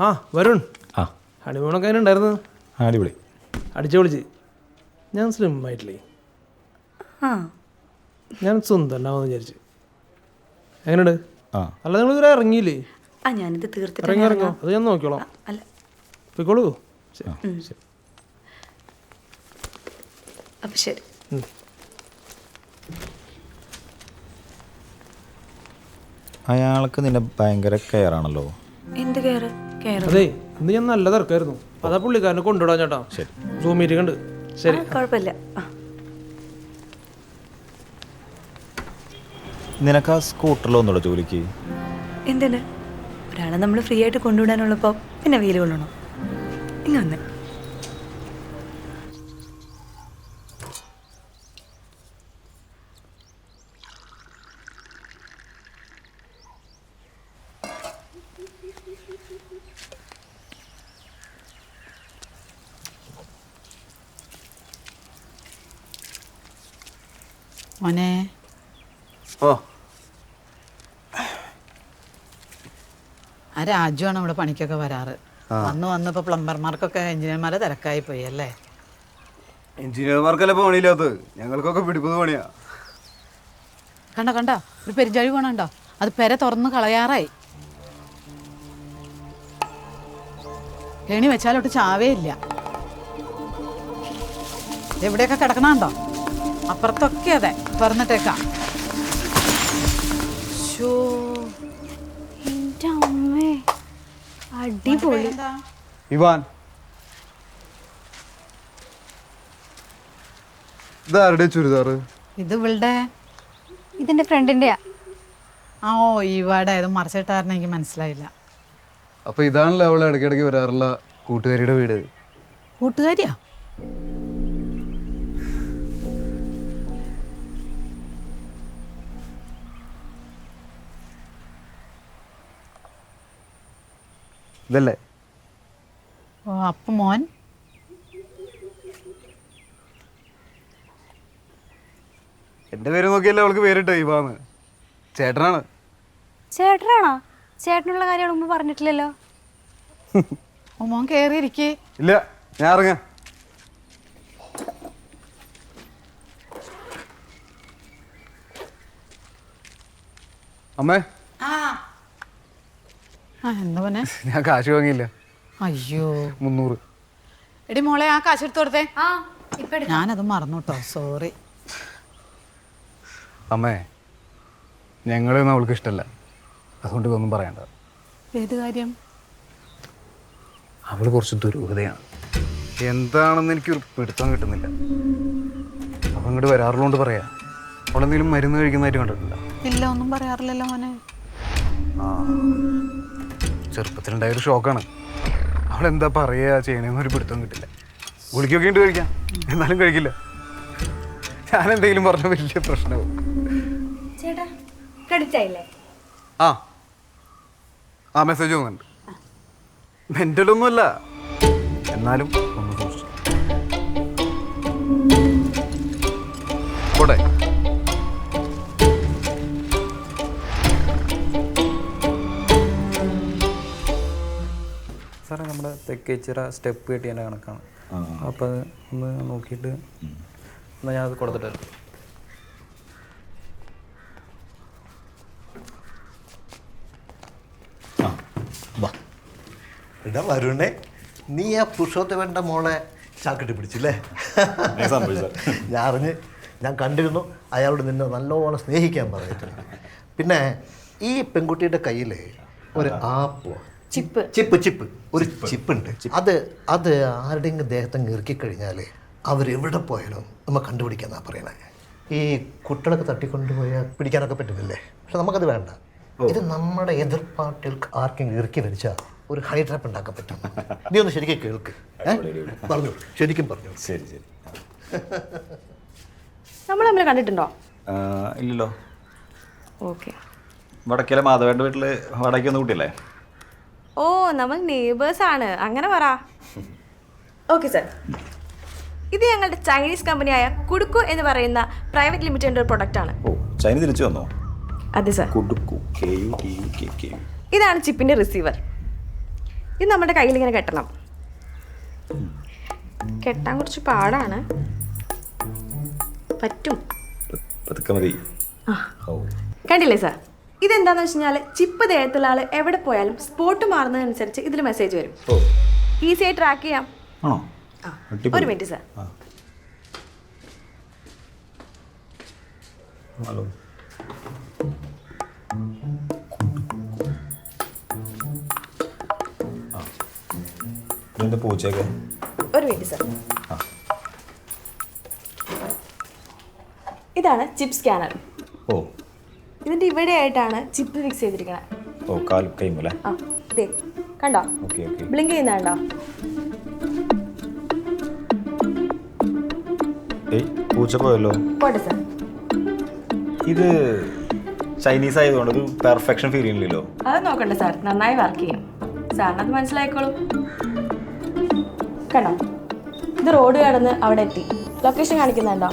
ആ വരുൺ. ആ. ഹണിമൂണൊക്കെ അതിനുണ്ടായിരുന്നു അടിപൊളി. അടിച്ചു പൊളിച്ച്. ഞാൻ സ്ലിം ആയിട്ടില്ലേ ആ. ഞാൻ സുന്ദരനാമെന്ന് വിചാരിച്ചു. എങ്ങനെയുണ്ട്? ആ. അല്ല നിങ്ങൾ ഇതുവരെ ഇറങ്ങിയില്ലേ? ആ ഞാനിത് തീർത്തിട്ട് ഇറങ്ങി ഇറങ്ങോ? അത് ഞാൻ നോക്കിക്കോളാം. അല്ല. പോയിക്കോളൂ. ശരി. ശരി. അപ്പൊ ശരി. ഉം. അയാൾക്ക് നിന്നെ ഭയങ്കര കെയർ ആണല്ലോ എന്ത് കെയർ കയറ്? അതെ ഇന്ന് ഞാൻ നല്ല തിരക്കായിരുന്നു. അതാ പുള്ളിക്കാരനെ കൊണ്ടുവിടാൻ ചേട്ടാ. ശരി. സൂം മീറ്റിംഗ് ഉണ്ട്. ശരി. കുഴപ്പമില്ല. നിനക്ക് ആ സ്കൂട്ടറിൽ ഒന്നുള്ള ജോലിക്ക്? എന്തിന്? ഒരാളെ നമ്മൾ ഫ്രീ ആയിട്ട് കൊണ്ടുവിടാനുള്ളപ്പോ പിന്നെ വെയിൽ കൊള്ളണം? ഇങ്ങ വന്ന്. മോനെ. ഓ. ആ രാജുവാണ് ഇവിടെ പണിക്കൊക്കെ വരാറ്. വന്ന് വന്നപ്പോ പ്ലംബർമാർക്കൊക്കെ എഞ്ചിനീയർമാരെ തിരക്കായി പോയി അല്ലേ? എഞ്ചിനീയർമാർക്കല്ലേ പണിയില്ലാത്തത്? ഞങ്ങൾക്കൊക്കെ പിടിപ്പത് പണിയാ. കണ്ടോ കണ്ടോ? ഒരു പെരിഞ്ചാഴി പോണുണ്ടോ? അത് പെര തുറന്ന് കളയാറായി. കെണി വെച്ചാലോട്ട് ചാവേ ഇല്ല എവിടെയൊക്കെ കിടക്കണുണ്ടോ? അപ്പുറത്തൊക്കെ അതെ. അമ്മേ. അടിപൊളി. ഇവാൻ. ഇതാരുടെ ഇത് ഇവളുടെ? ഇതിന്റെ ഫ്രണ്ടിന്റെയാ. ആ ഓ ഈവാടെ ഇത് മറിച്ചിട്ടായിരുന്നു എനിക്ക് മനസ്സിലായില്ല. അപ്പൊ ഇതാണല്ലോ അവളെ ഇടയ്ക്കിടയ്ക്ക് വരാറുള്ള കൂട്ടുകാരിയുടെ വീട്. കൂട്ടുകാരിയാ? ഇതല്ലേ? ഓ അപ്പം മോൻ? എന്റെ പേര് നോക്കിയല്ലേ അവൾക്ക് പേരിട്ടോ ഇവാന്ന്. ചേട്ടനാണ്. ചേട്ടനാണോ? ചേട്ടനുള്ള കാര്യം മുമ്പ് പറഞ്ഞിട്ടില്ലല്ലോ. ഓ മോൻ കയറിയിരിക്കേ ഇല്ല ഞാൻ ഇറങ്ങാം. അമ്മേ. ആ. ഞാൻ കാശ് വാങ്ങിയില്ല. അയ്യോ. മുന്നൂറ്. എടി മോളെ ആ കാശ് എടുത്ത് കൊടുത്തേ. ആ ഇപ്പൊ ഞാനത് മറന്നു കേട്ടോ സോറി. അമ്മേ ഞങ്ങളെയൊന്നും അവൾക്ക് ഇഷ്ടമല്ല അതുകൊണ്ട് ഇതൊന്നും പറയണ്ട. ഏത് കാര്യം? അവൾ കുറച്ച് ദുരൂഹതയാണ്. എന്താണെന്ന് എനിക്കൊരു പിടുത്തം കിട്ടുന്നില്ല. അവൾ ഇങ്ങോട്ട് വരാറുള്ളതുകൊണ്ട് പറയാ. അവളെന്തെങ്കിലും മരുന്ന് കഴിക്കുന്നതായിട്ട് കണ്ടിട്ടില്ല ഇല്ല ഒന്നും പറയാറില്ലല്ലോ മോനെ. ചെറുപ്പത്തിലുണ്ടായൊരു ഷോക്കാണ് അവൾ എന്താ പറയുക ചെയ്യണമെന്ന് ഒരു പിടുത്തം കിട്ടില്ല. ഗുളിക്കൊക്കെ ഉണ്ട് കഴിക്കാം. എന്നാലും കഴിക്കില്ല. ഞാൻ എന്തെങ്കിലും പറഞ്ഞ വലിയ പ്രശ്നവും ആ. ആ മെസ്സേജ് വന്നിട്ടുണ്ട്. മെന്റലൊന്നുമല്ല എന്നാലും ഒന്ന് സൂക്ഷിച്ചു. പോട്ടെ. സാറേ നമ്മുടെ തെക്കേച്ചിറ സ്റ്റെപ്പ് കെട്ടിയതിന്റെ കണക്കാണ്. അപ്പോൾ അത് ഒന്ന് നോക്കിയിട്ട് എന്നാൽ ഞാനത് കൊടുത്തിട്ട് വരാം എടാ വരുണേ നീ ആ പുരുഷോത്തമന്റെ മോളെ ചാക്കിട്ട് പിടിച്ചില്ലേ. ഞാൻ അറിഞ്ഞ് ഞാൻ കണ്ടിരുന്നു അയാളോട് നിന്നെ നല്ലോണം സ്നേഹിക്കാൻ പറഞ്ഞിട്ടുണ്ട് പിന്നെ ഈ പെൺകുട്ടിയുടെ കയ്യിൽ ഒരു ആപ്പ് ചിപ്പ്. Chip chip. ഒരു ചിപ്പ്. ഉണ്ട് അത് അത് ആരുടെയെങ്കിലും ദേഹത്തെ ഇറുക്കി കഴിഞ്ഞാൽ അവരെവിടെ പോയാലും നമ്മൾ കണ്ടുപിടിക്കാന്നാ പറയണേ. ഈ കുട്ടികളൊക്കെ തട്ടിക്കൊണ്ടുപോയാൽ പിടിക്കാനൊക്കെ പറ്റുന്നില്ലേ? പക്ഷെ നമുക്കത് വേണ്ട. ഇത് നമ്മുടെ എതിർപ്പാട്ടിൽ ആർക്കെങ്കിലും ഇറുക്കി വലിച്ചാൽ ഒരു ഹൈ ട്രാപ്പ് ഉണ്ടാക്കാൻ പറ്റും. നീ ഒന്ന് ശരിക്കും കേൾക്ക്? പറഞ്ഞു. ശരിക്കും പറഞ്ഞു. ശരി ശരി. നമ്മൾ തമ്മിൽ കണ്ടിട്ടുണ്ടോ? ഇല്ലല്ലോ. ഓക്കെ. വടക്കിലെ മാധവേണ്ട വീട്ടിൽ വാടകയ്ക്ക് ഒന്ന് കൂട്ടിയല്ലേ? ഓ നമ്മൾ നെയ്ബേഴ്സ് ആണ്. അങ്ങനെ പറ. ഓക്കെ സർ ഇത് ഞങ്ങളുടെ ചൈനീസ് കമ്പനിയായ കുടുക്കു എന്ന് പറയുന്ന പ്രൈവറ്റ് ലിമിറ്റഡിന്റെ ഒരു പ്രൊഡക്റ്റ് ആണ്. ഓ ചൈന തിരിച്ചു വന്നോ? അതെ sir കുടുക്കു K U T U K K U ഇതാണ് ചിപ്പിന്റെ റിസീവർ ഇത് നമ്മുടെ കയ്യിൽ ഇങ്ങനെ കെട്ടണം. കെട്ടാൻ കുറച്ച് പാടാണ്. പറ്റും. പതുക്കെ മതി. കണ്ടില്ലേ സാർ ഇതെന്താന്ന് വെച്ച് കഴിഞ്ഞാൽ ചിപ്പ് ദേഹത്തുള്ള ആൾ എവിടെ പോയാലും സ്പോട്ട് മാറുന്നതനുസരിച്ച് ഇതിൽ മെസ്സേജ് വരും. ഈസി ആയി ട്രാക്ക് ചെയ്യാം. ആണോ? ഒരു മിനിറ്റ് സാർ ഹലോ. പൂച്ചയൊക്കെ? ഒരു മിനിറ്റ് സാർ ഇതാണ് ചിപ്പ് സ്കാനർ ഓ. ഇതിന്റെ ഇവിടെ ആയിട്ടാണ് ചിപ്പ് ഫിക്സ് ചെയ്തിരിക്കുന്നത് ഓ കാൽ കൈമല്ലേ ആ ഇതേ കണ്ടോ? Okay okay. ബ്ലിങ്ക് ചെയ്യുന്ന കണ്ടോ? ഏയ് പൂച്ച പോയല്ലോ. പോട്ടെ സാർ ഇത് ചൈനീസ് ആയതുകൊണ്ട് ഒരു പെർഫെക്ഷൻ ഫീൽ ചെയ്യുന്നില്ലല്ലോ അത് നോക്കണ്ട സാർ നന്നായി വർക്ക് ചെയ്യും. സാറിനത് മനസ്സിലായിക്കോളും. കണ്ടോ? ഇത് റോഡ് കടന്ന് അവിടെ എത്തി. ലൊക്കേഷൻ കാണിക്കുന്നുണ്ടോ?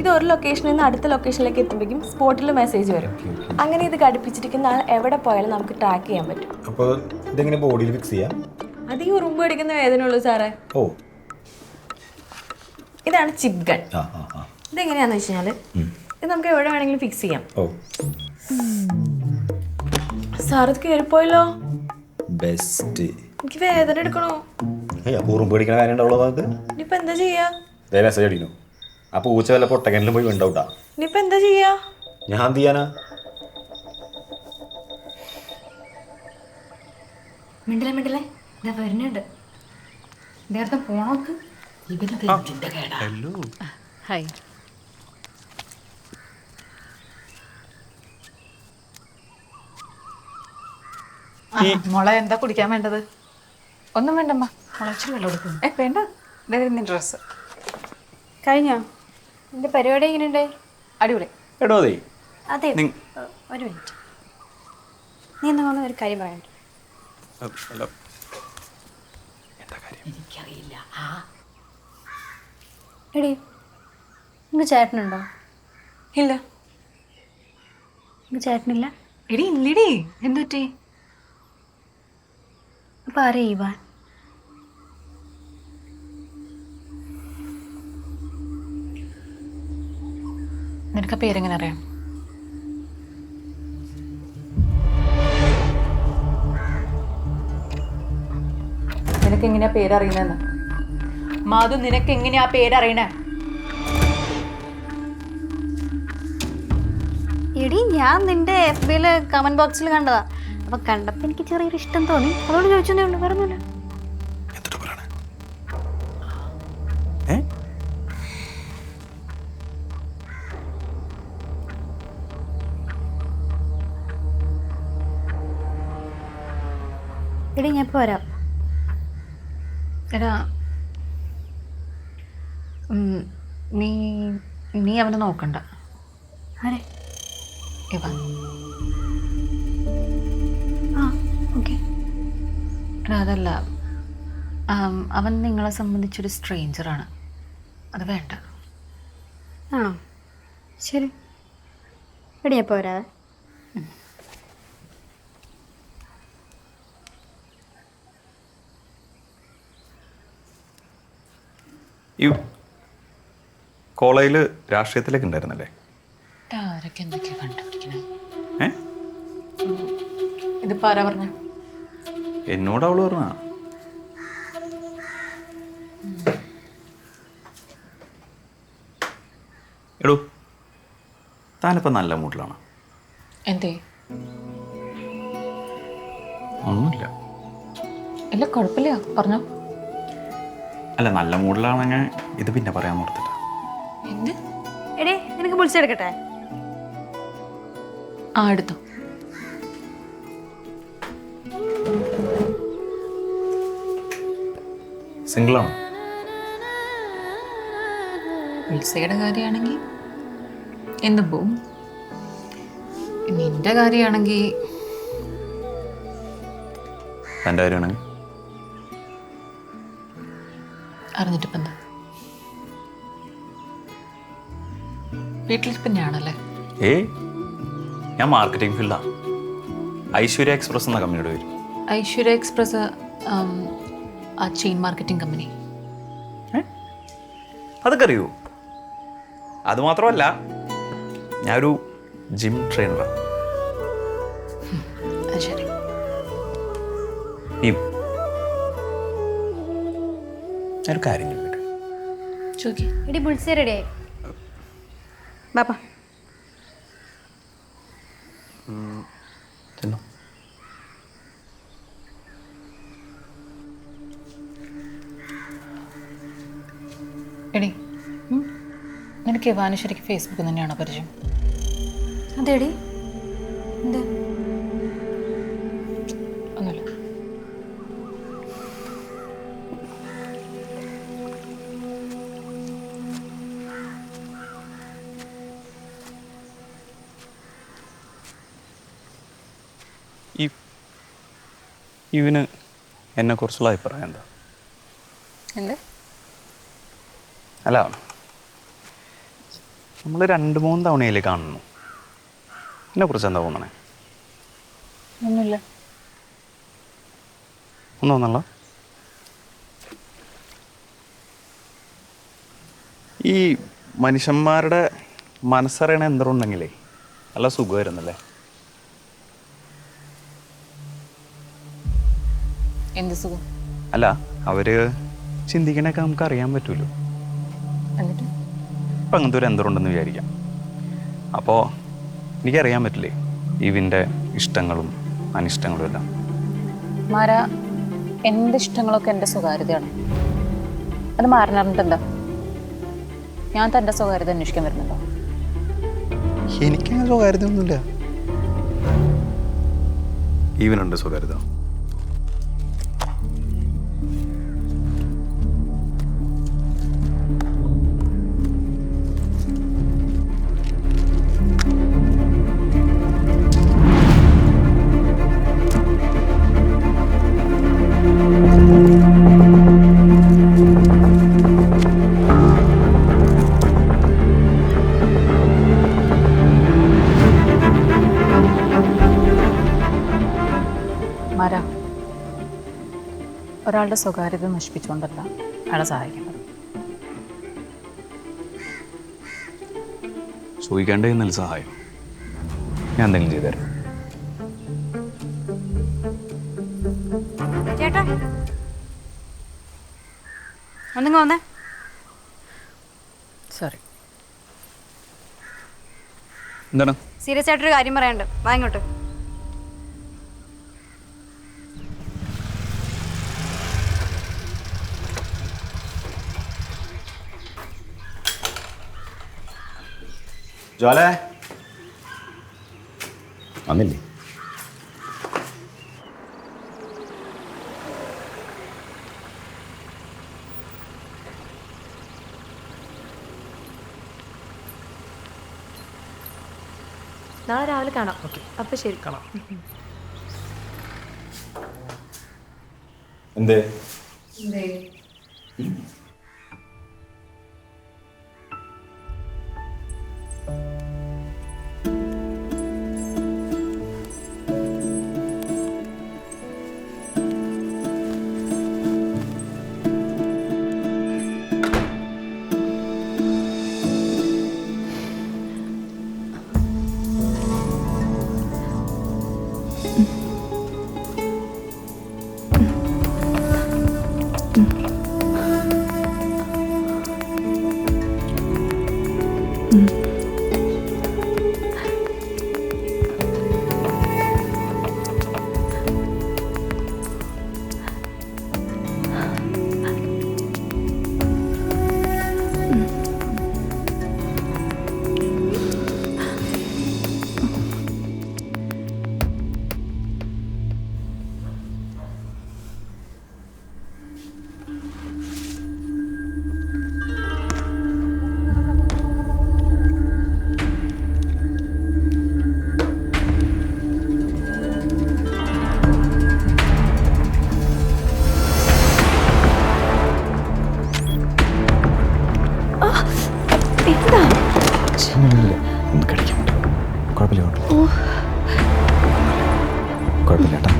ഇത് ഒരു ലൊക്കേഷനിൽ നിന്ന് അടുത്ത ലൊക്കേഷനിലേക്ക് എത്തുമ്പോഴേക്കും സ്പോട്ടിൽ മെസ്സേജ് വരും. അങ്ങനെ ഇത് ഘടിപ്പിച്ചിരിക്കുന്ന ആൾ എവിടെ പോയാലും നമുക്ക് ട്രാക്ക് ചെയ്യാൻ പറ്റും. അപ്പോൾ ഇതെങ്ങനെ ബോഡിയിൽ ഫിക്സ് ചെയ്യാം? അത് ഈ ഉറുമ്പ് അടിക്കുന്ന വേദന ഉള്ളൂ സാറേ. ഓ. ഇതാണ് ചിപ്പ് ഗൺ ആ ആ ആ. ഇതെങ്ങനെയാണെന്ന് വെച്ച് കഴിഞ്ഞാൽ ഇത് നമുക്ക് എവിടെ വേണമെങ്കിലും ഫിക്സ് ചെയ്യാം. ഓ. സാർ ഇത് കയറിപ്പോയല്ലോ ബെസ്റ്റ് എനിക്ക് വേദന എടുക്കണോ. ഉറുമ്പ് പിടിക്കണ കാര്യം ഉണ്ടാവുള്ളൂ ഇനിയിപ്പോൾ എന്താ ചെയ്യാ? മെസ്സേജ് അടിക്കുന്നു. ആ പൂച്ച വല്ല പൊട്ടക്കനിലും പോയി വേണ്ടാ ഇനിയിപ്പോൾ എന്താ ചെയ്യാ? ഞാൻ എന്ത് ചെയ്യാനാ? മിണ്ടലേ മിണ്ടലേ. ഇതാ വരുന്നുണ്ട്. നേരത്തെ പോണോക്ക് ഹായ്. ആ, മോളെ എന്താ കുടിക്കാൻ വേണ്ടത്? ഒന്നും വേണ്ടമ്മ. മുളച്ചിരി വെള്ളം കൊടുക്കുന്നു ഏ വേണ്ട. ഇതായിരുന്നു ഡ്രസ്സ് കഴിഞ്ഞോ? എന്റെ പരിപാടി എങ്ങനെയുണ്ട്? അടിപൊളി. എടോ അതെ അതെ നിങ്- ഒരു മിനിറ്റ്. നീ എന്നാ വന്ന് ഒരു കാര്യം പറയണ്ട അല്ല, എടി. നിങ്ങൾക്ക് ചേട്ടനുണ്ടോ? ഇല്ല. നിങ്ങൾക്ക് ചേട്ടനില്ല? എടി ഇല്ലടി. എന്തുറ്റി അപ്പം ആരെയാ ഇവാൻ നിനക്ക് പേര് പേരെങ്ങനെ അറിയാം? നിനക്ക് എങ്ങനെയാ പേരറിയുന്നതെന്ന്? മാധു നിനക്ക് എങ്ങനെയാ പേരറിയണേ? എടി ഞാൻ നിന്റെ എഫ് ബിയിൽ കമന്റ് ബോക്സിൽ കണ്ടതാ. അപ്പൊ കണ്ടപ്പോ എനിക്ക് ചെറിയൊരു ഇഷ്ടം തോന്നി. അതോട് ചോദിച്ചു ഉള്ളൂ പറഞ്ഞില്ല എടി ഞാൻ ഇപ്പോൾ വരാം. എടാ നീ നീ അവനെ നോക്കണ്ട. ആരെ? ഇവൻ ആ ഓക്കെ. എടാ അതല്ല അവൻ നിങ്ങളെ സംബന്ധിച്ചൊരു സ്ട്രേഞ്ചറാണ്. അത് വേണ്ട. ആണോ? ശരി. എടി ഞാൻ ഈ കോളേജിൽ രാഷ്ട്രീയത്തിലേക്ക് ഉണ്ടായിരുന്നല്ലേ? ആരൊക്കെ എന്തൊക്കെയാ കണ്ടുപിടിക്കണേ? ഏ? ഇതിപ്പോ ആരാ പറഞ്ഞ? എന്നോട് അവൾ പറഞ്ഞ എടോ താനിപ്പോ നല്ല മൂഡിലാണ് എന്തേ? ഒന്നുമില്ല. ഇല്ല കുഴപ്പമില്ല. പറഞ്ഞോ. അല്ല നല്ല മൂഡിലാണെങ്കിൽ ഇത് പിന്നെ പറയാൻ ഓർത്തിട്ട്. എന്ത്? എടി നിനക്ക് വിളിച്ചെടുക്കട്ടെ ആ എടുത്തു. സിംഗിളാണ്? ഉത്സയുടെ കാര്യമാണെങ്കിൽ എന്ന് പോവും? നിന്റെ കാര്യമാണെങ്കിൽ തന്റെ കാര്യമാണെങ്കിൽ? അറിഞ്ഞിട്ടിപ്പം എന്താ വീട്ടിലിരിപ്പം ഞാനല്ലേ ഏയ് ഞാൻ മാർക്കറ്റിംഗ് ഫീൽഡാണ് ഐശ്വര്യ എക്സ്പ്രസ് എന്ന കമ്പനിയുടെ പേര്. ഐശ്വര്യ എക്സ്പ്രസ് ആ ചെയിൻ മാർക്കറ്റിംഗ് കമ്പനി. അതൊക്കെ അറിയൂ അതുമാത്രമല്ല ഞാനൊരു ജിം ട്രെയിനറാണ് ശരി. ഈ ഞാനൊരു കാര്യം ചോദിക്കട്ടെ. ചോദിക്കേ. ബുൾസേ ബാപ്പാ. എടി നിനക്ക് ഫേസ്ബുക്കിൽ തന്നെയാണോ പരിചയം? അതെടി. എന്ത്? ഇവന് എന്നെക്കുറിച്ചുള്ള അഭിപ്രായം എന്താ? എന്ത്? അല്ല നമ്മൾ രണ്ട് മൂന്ന് തവണയിൽ കാണുന്നു. എന്നെ എന്നെക്കുറിച്ച് എന്താ തോന്നണേ? ഒന്നുമില്ല. ഒന്നും തോന്നല്ല ഈ മനുഷ്യന്മാരുടെ മനസ്സറിയണ എന്തുണ്ടെങ്കിലേ നല്ല സുഖമായിരുന്നല്ലേ? എന്ത് സുഖം? അല്ല അവർ ചിന്തിക്കണൊക്കെ നമുക്ക് അറിയാൻ പറ്റുമല്ലോ എന്നിട്ട്? ഇപ്പം അങ്ങനത്തെ ഒരു യന്ത്രമുണ്ടെന്ന് വിചാരിക്കാം. അപ്പോൾ എനിക്കറിയാൻ പറ്റില്ലേ ഇവിന്റെ ഇഷ്ടങ്ങളും അനിഷ്ടങ്ങളും എല്ലാം? മാര എന്റെ ഇഷ്ടങ്ങളൊക്കെ എന്റെ സ്വകാര്യതയാണ്. അത് എന്താ ഞാൻ തന്റെ സ്വകാര്യത അന്വേഷിക്കാൻ വരുന്നുണ്ടോ? എനിക്കങ്ങനെ സ്വകാര്യത ഒന്നുമില്ല ഈവനുണ്ട് സ്വകാര്യത. മാര ഒരാളുടെ സ്വകാര്യത നശിപ്പിച്ചുകൊണ്ടല്ല അയാളെ സഹായിക്കേണ്ടത്. ചോദിക്കേണ്ട എന്നല്ല സഹായം. ഞാൻ എന്തെങ്കിലും ചെയ്തുതരാം ചേട്ടാ. ഒന്നിങ്ങ് വന്നേ. സോറി എന്താണ്? സീരിയസ് ആയിട്ടൊരു കാര്യം പറയാനുണ്ട്. വാ ജ്വാലേ വന്നില്ലേ? നാളെ രാവിലെ കാണാം. അപ്പൊ ശരി. കാണാം. എന്തേ? ഉം. സമയമില്ല ഒന്ന് കടിക്കാൻ കുഴപ്പമില്ല കുഴപ്പമില്ല കേട്ടോ.